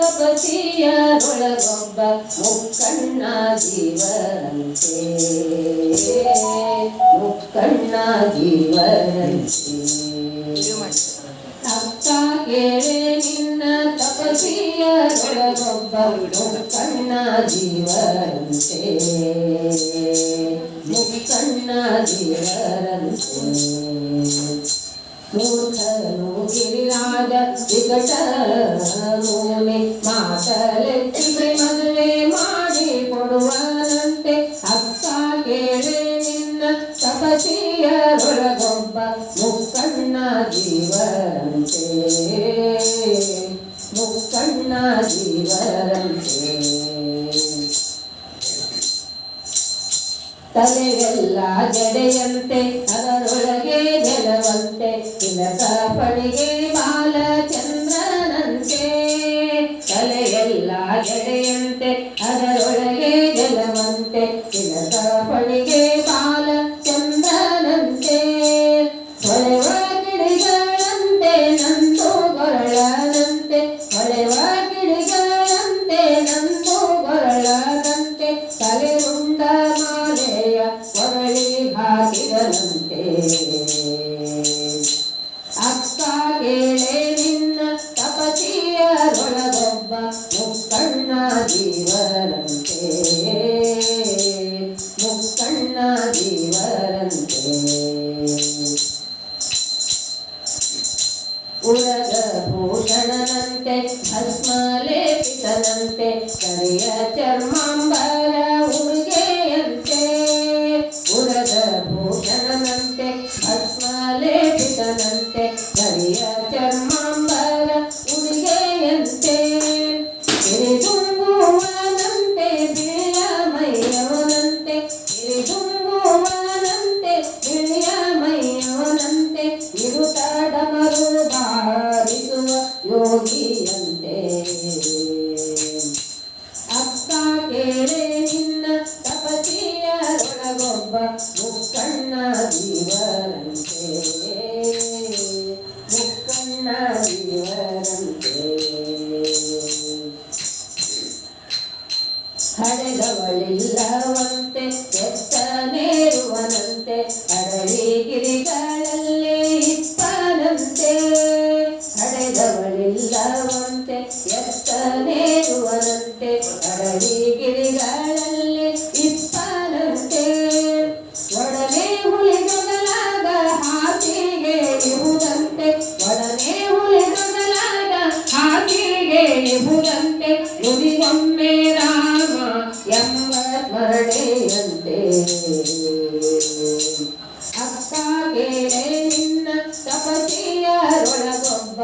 ತಪಸಿಯರೊಳಗೊಬ್ಬ ಮುಕ್ಕಣ್ಣ ಜೀವರಂತೆ ಮುಕ್ಕಣ್ಣ ಜೀವರಂತೆ ತಪ್ಪ ಕೇಳೆ ನಿನ್ನ ತಪಸಿಯರೊಳಗೊಬ್ಬ ಮುಕ್ಕಣ್ಣ ಜೀವರಂತೆ ಮುಕ್ಕಣ್ಣ ಜೀವರಂತೆ ಮೂರ್ಖನು ಗಿರಿರಾಜ ವಿಕಟನೂನೆ ಮಾತಲೆತ್ತಿಗೆ ಮದುವೆ ಮಾಡಿ ಕೊಡುವನಂತೆ ಅಕ್ಕ ಕೇಳಿ ನಿನ್ನ ತಪಸಿಯರೊಳಗೊಬ್ಬ ಮುಕ್ಕಣ್ಣ ಜೀವರಂತೆ. ಮುಕ್ಕಣ್ಣ ಜೀವರಂತೆ. ತಲೆಯೆಲ್ಲ ಜಡೆಯಂತೆ ಅದರೊಳಗೆ ಜಲವಂತೆ ಕೆಲಸ ಪಡಿಗೆ ಬಾಲಚಂದ್ರನಂತೆ ಅಕ್ಕ ಕೇಳೆ ನಿನ್ನ ತಪಸಿಯರೊಳಗೊಬ್ಬ ಮುಕ್ಕಣ್ಣ ಜೀವರಂತೆ ಮುಕ್ಕಣ್ಣ ಜೀವರಂತೆ ಉರಗ ಭೂಷಣನಂತೆ ಭಸ್ಮ ಲೇಪಿತನಂತೆ ಕರಿಯ ಚರ್ಮಾಂಬರ ಲೇಪಿತನಂತೆ ಕರಿಯ ಚರ್ಮಾಂಬರ ಉಡುಗೆಯಂತೆ ಗಿರಿದುಂಬುವನಂತೆ ಬಿಳಿಯ ಮೈಯವನಂತೆ ಗಿರಿದುಂಬುವನಂತೆ ಬಿಳಿಯ ಮೈಯವನಂತೆ ಇರುತ್ತಾಡಮರು ಬಾರಿಸುವ ಯೋಗಿಯಂತೆ ಅಕ್ಕ ಕೇಳೆ ನಿನ್ನ ತಪಸಿಯರೊಳಗೊಬ್ಬ ಹಡೆದವಳಿಲ್ಲವಂತೆ ಎತ್ತನೇರುವನಂತೆ ಅಡಳಿ ಗಿರಿಗಳಲ್ಲೇ ಇಪ್ಪನಂತೆ ಹಡೆದವಳಿಲ್ಲವಂತೆ ಎತ್ತನೇರುವನಂತೆ ಸ್ಮರಣೆಯಂತೆ. ಅಕ್ಕ ಕೇಳೆ ನಿನ್ನ ತಪಸಿಯರೊಳಗೊಬ್ಬ